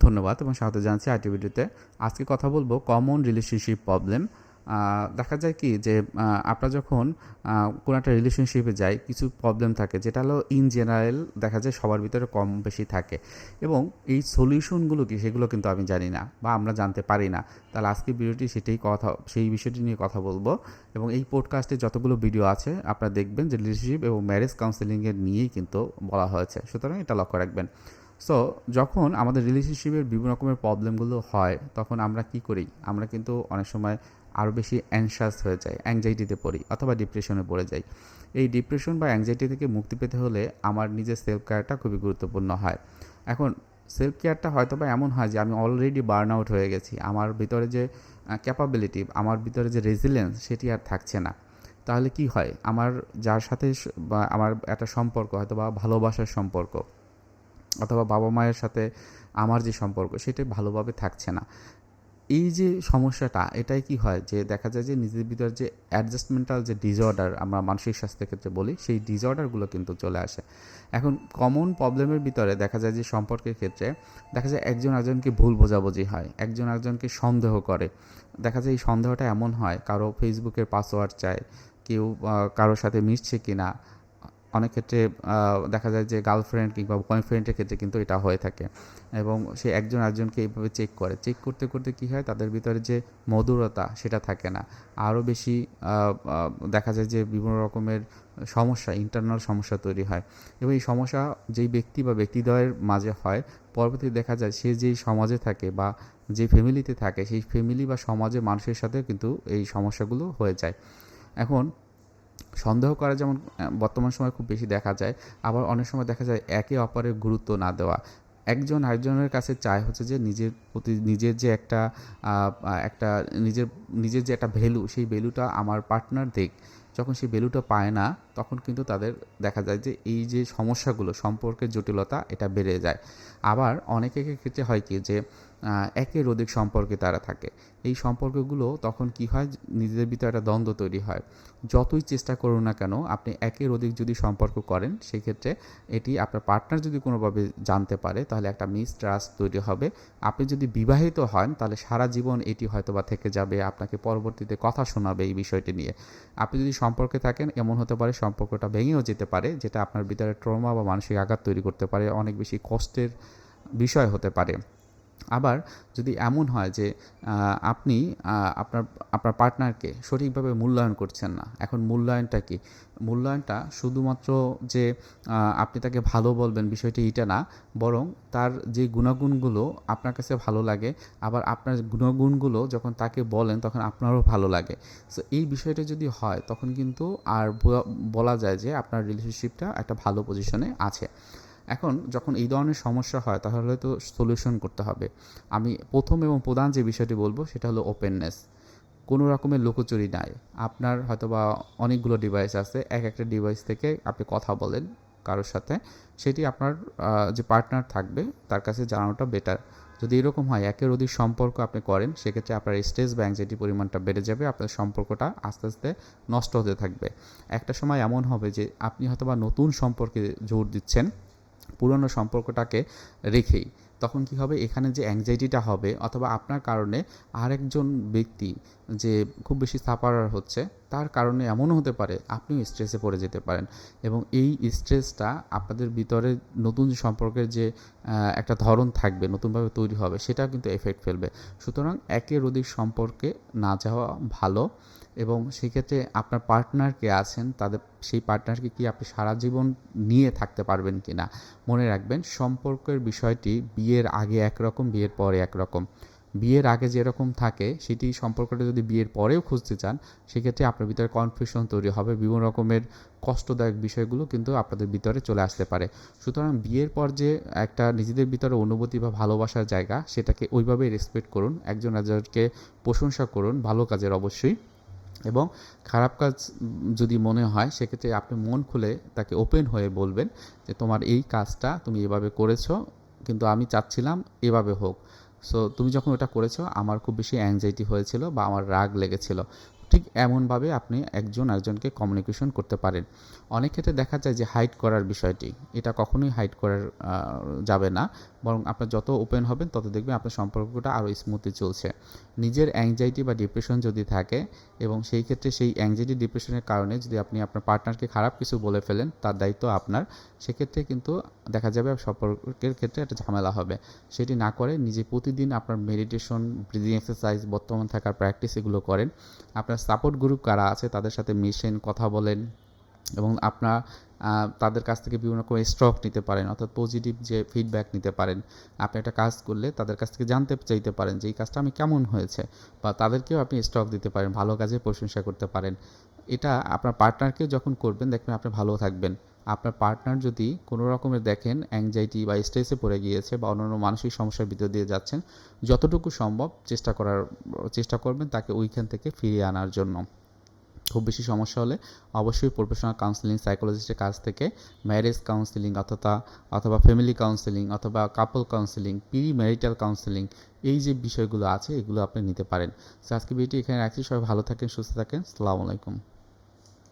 ধন্যবাদ এবং স্বাগত জানাচ্ছি আইটি ভিডিওতে। আজকে কথা বলব কমন রিলেশনশিপ প্রবলেম। দেখা যায় কি যে আপনারা যখন কোনো একটা রিলেশনশিপে যাই, কিছু প্রবলেম থাকে, যেটা হলো ইন জেনারেল দেখা যায় সবার ভিতরে কম বেশি থাকে। এবং এই সলিউশনগুলো কি, সেগুলো কিন্তু আমি জানি না বা আমরা জানতে পারি না। তাহলে আজকে ভিডিওটি সেটাই কথা, সেই বিষয়টি নিয়ে কথা বলব। এবং এই পডকাস্টে যতগুলো ভিডিও আছে, আপনারা দেখবেন যে রিলেশনশিপ এবং ম্যারেজ কাউন্সেলিংয়ের নিয়েই কিন্তু বলা হয়েছে। সুতরাং এটা লক্ষ্য রাখবেন। সো যখন আমাদের রিলেশনশিপের বিভিন্ন রকমের প্রবলেমগুলো হয়, তখন আমরা কি করি? আমরা কিন্তু অনেক সময় আরও বেশি অ্যাংশাস হয়ে যাই অ্যাংজাইটিতে পড়ি অথবা ডিপ্রেশনে পড়ে যাই। এই ডিপ্রেশন বা অ্যাংজাইটি থেকে মুক্তি পেতে হলে আমার নিজের সেলফ কেয়ারটা খুবই গুরুত্বপূর্ণ হয়। এখন সেলফ কেয়ারটা হয়তো বা এমন হয় যে, আমি অলরেডি বার্ন আউট হয়ে গেছি, আমার ভিতরে যে ক্যাপাবিলিটি আমার ভিতরে যে রেজিলিয়েন্স সেটি আর থাকছে না। তাহলে কি হয়? আমার, যার সাথে বা আমার একটা সম্পর্ক, হয়তো বা ভালোবাসার সম্পর্ক অথবা বাবা মায়ের সাথে আমার যে সম্পর্ক সেটা ভালোভাবে থাকছে না। এই যে সমস্যাটা, এটাই কি হয়? যে দেখা যায় যে নিজের ভিতর যে অ্যাডজাস্টমেন্টাল যে ডিসঅর্ডার আমরা মানসিক স্বাস্থ্যের ক্ষেত্রে বলি, সেই ডিসঅর্ডারগুলো কিন্তু চলে আসে। এখন কমন প্রবলেমের ভিতরে দেখা যায় যে সম্পর্কের ক্ষেত্রে দেখা যায় একজন একজনকে ভুল বোঝাবুঝি হয়, একজন একজনকে সন্দেহ করে। দেখা যায় এই সন্দেহটা এমন হয়, কারও ফেসবুকের পাসওয়ার্ড চায়, কেউ কারোর সাথে মিশছে কিনা অনেক ক্ষেত্রে দেখা যায় যে গার্লফ্রেন্ড কিংবা বয়ফ্রেন্ডের ক্ষেত্রে কিন্তু এটা হয়ে থাকে। এবং সে একজন আরেকজনকে এইভাবে চেক করে। চেক করতে করতে কী হয়? তাদের ভিতরে যে মধুরতা সেটা থাকে না। আরও বেশি দেখা যায় যে বিভিন্ন রকমের সমস্যা ইন্টারনাল সমস্যা তৈরি হয়। এবং এই সমস্যা যেই ব্যক্তি বা ব্যক্তিদ্বয়ের মাঝে হয় পরবর্তী দেখা যায় সে যেই সমাজে থাকে বা যে ফ্যামিলিতে থাকে, সেই ফ্যামিলি বা সমাজে মানুষের সাথে কিন্তু এই সমস্যাগুলো হয়ে যায়। এখন সন্দেহ করা যেমন বর্তমান সময় খুব বেশি দেখা যায়। আবার অনেক সময় দেখা যায় একে অপরের গুরুত্ব না দেওয়া। একজন আরেকজনের কাছে চায় হচ্ছে যে নিজের প্রতি, নিজের যে একটা একটা নিজের নিজের যে একটা ভ্যালু সেই ভ্যালুটা আমার পার্টনার দেখ। যখন সেই ভ্যালুটা পায় না, তখন কিন্তু তাদের দেখা যায় যে এই যে সমস্যাগুলো, সম্পর্কের জটিলতা, এটা বেড়ে যায়। আবার অনেকের ক্ষেত্রে হয় কি যে একের অধিক সম্পর্কে তারা থাকে। এই সম্পর্কগুলো তখন কি হয়? নিজেদের ভিতরে একটা দ্বন্দ্ব তৈরি হয়। যতই চেষ্টা করুন না কেন, আপনি একের অধিক যদি সম্পর্ক করেন, সেক্ষেত্রে এটি আপনার পার্টনার যদি কোনোভাবে জানতে পারে, তাহলে একটা মিসট্রাস্ট তৈরি হবে। আপনি যদি বিবাহিত হন, তাহলে সারা জীবন এটি হয়তোবা থেকে যাবে, আপনাকে পরবর্তীতে কথা শোনাবে এই বিষয়টি নিয়ে। আপনি যদি সম্পর্কে থাকেন, এমন হতে পারে সম্পর্কটা ভেঙেও যেতে পারে, যেটা আপনার ভিতরে ট্রমা বা মানসিক আঘাত তৈরি করতে পারে, অনেক বেশি কষ্টের বিষয় হতে পারে। আবার যদি এমন হয় যে আপনি আপনার আপনার পার্টনারকে সঠিকভাবে মূল্যায়ন করছেন না, এখন মূল্যায়নটা কি? মূল্যায়নটা শুধুমাত্র যে আপনি তাকে ভালো বলবেন বিষয়টি এটা না, বরং তার যে গুণাগুণগুলো আপনার কাছে ভালো লাগে, আবার আপনার গুণাগুণগুলো যখন তাকে বলেন তখন আপনারও ভালো লাগে। সো এই বিষয়টা যদি হয় তখন কিন্তু আর বলা যায় যে আপনার রিলেশনশিপটা একটা ভালো পজিশনে আছে। এখন যখন এই ধরনের সমস্যা হয়, তাহলে তো সলিউশন করতে হবে। আমি প্রথম এবং প্রধান যে বিষয়টি বলব, সেটা হলো ওপেননেস কোনো রকমের লুকোচুরি নাই। আপনার হয়তোবা অনেকগুলো ডিভাইস আছে, এক একটা ডিভাইস থেকে আপনি কথা বলেন কারোর সাথে, সেটি আপনার যে পার্টনার থাকবে, তার কাছে জানানোটা বেটার যদি এরকম হয় একের অধিক সম্পর্ক আপনি করেন, সেক্ষেত্রে আপনার স্টেজ বা অ্যাংজাইটি পরিমাণটা বেড়ে যাবে, আপনার সম্পর্কটা আস্তে আস্তে নষ্ট হতে থাকবে। একটা সময় এমন হবে যে, আপনি হয়তোবা নতুন সম্পর্কে জোর দিচ্ছেন পুরনো সম্পর্কটাকে রেখেই। তখন কি হবে? এখানে যে অ্যাংজাইটিটা হবে অথবা আপনার কারণে আরেকজন ব্যক্তি যে খুব বেশি সাফারার হচ্ছে তার কারণে এমনও হতে পারে আপনিও স্ট্রেসে পড়ে যেতে পারেন। এবং এই স্ট্রেসটা আপনাদের ভিতরে নতুন সম্পর্কের যে একটা ধরন থাকবে, নতুনভাবে তৈরি হবে, সেটাও কিন্তু এফেক্ট ফেলবে। সুতরাং একের অধিক সম্পর্কে না যাওয়া ভালো এবং সেক্ষেত্রে আপনার পার্টনার কে আছেন, তাদের, সেই পার্টনারকে কি আপনি সারা জীবন নিয়ে থাকতে পারবেন কি না মনে রাখবেন, সম্পর্কের বিষয়টি বিয়ের আগে একরকম, বিয়ের পরে একরকম। বিয়ের আগে যেরকম থাকে, সেটি সম্পর্কটা যদি বিয়ের পরেও খুঁজতে চান, সেক্ষেত্রে আপনার ভিতরে কনফিউশন তৈরি হবে, বিভিন্ন রকমের কষ্টদায়ক বিষয়গুলো কিন্তু আপনাদের ভিতরে চলে আসতে পারে। সুতরাং বিয়ের পর যে একটা নিজেদের ভিতরে অনুভূতি বা ভালোবাসার জায়গা, সেটাকে ওইভাবেই রেসপেক্ট করুন, একজন একজনকে প্রশংসা করুন, ভালো কাজের অবশ্যই। এবং খারাপ কাজ যদি মনে হয়, সেক্ষেত্রে আপনি মন খুলে তাকে ওপেন হয়ে বলবেন যে, তোমার এই কাজটা তুমি এভাবে করেছ, কিন্তু আমি চাচ্ছিলাম এভাবে হোক। সো তুমি যখন ওটা করেছ আমার খুব বেশি অ্যাংজাইটি হয়েছিল বা আমার রাগ লেগেছিল। ঠিক এমনভাবে আপনি একজন একজনকে কমিউনিকেশন করতে পারেন। অনেক ক্ষেত্রে দেখা যায় যে হাইড করার বিষয়টি, এটা কখনোই হাইড করার যাবে না। বরং আপনার যত ওপেন হবেন, তত দেখবেন আপনার সম্পর্কটা আরও স্মুথলি চলছে। নিজের অ্যাংজাইটি বা ডিপ্রেশন যদি থাকে এবং সেই ক্ষেত্রে সেই অ্যাংজাইটি ডিপ্রেশনের কারণে যদি আপনি আপনার পার্টনারকে খারাপ কিছু বলে ফেলেন, তার দায়িত্ব আপনার, সেক্ষেত্রে কিন্তু দেখা যাবে সম্পর্কের ক্ষেত্রে একটা ঝামেলা হবে। সেটি না করে নিজে প্রতিদিন আপনার মেডিটেশন ব্রিদিং এক্সারসাইজ বর্তমান থাকার প্র্যাকটিস এগুলো করেন। আপনার সাপোর্ট গ্রুপ কারা আছে তাদের সাথে মিশেন, কথা বলেন এবং আপনার তাদের কাছ থেকে বিভিন্ন রকম স্ট্রক নিতে পারেন অর্থাৎ পজিটিভ যে ফিডব্যাক নিতে পারেন। আপনি একটা কাজ করলে তাদের কাছ থেকে জানতে চাইতে পারেন যে এই কাজটা আমি কেমন হয়েছে বা তাদেরকেও আপনি স্টক দিতে পারেন, ভালো কাজে প্রশংসা করতে পারেন। এটা আপনার পার্টনারকে যখন করবেন, দেখবেন আপনি ভালো থাকবেন। আপনার পার্টনার যদি কোনো রকমের দেখেন অ্যাংজাইটি বা স্ট্রেসে পড়ে গিয়েছে বা অন্যান্য মানসিক সমস্যার ভিতর দিয়ে যাচ্ছেন, যতটুকু সম্ভব চেষ্টা করার, চেষ্টা করবেন তাকে ওইখান থেকে ফিরিয়ে আনার জন্য। খুব বেশি সমস্যা হলে অবশ্যই প্রফেশনাল কাউন্সিলিং সাইকোলজিস্টের কাছ থেকে ম্যারেজ কাউন্সিলিং অথবা অথবা ফ্যামিলি কাউন্সিলিং অথবা couple counselling pre marital counselling এই যে বিষয়গুলো আছে এগুলো আপনি নিতে পারেন। আজকে ভিডিওটি এখানে রাখছি। সবাই ভালো থাকেন, সুস্থ থাকেন। আসসালামু আলাইকুম।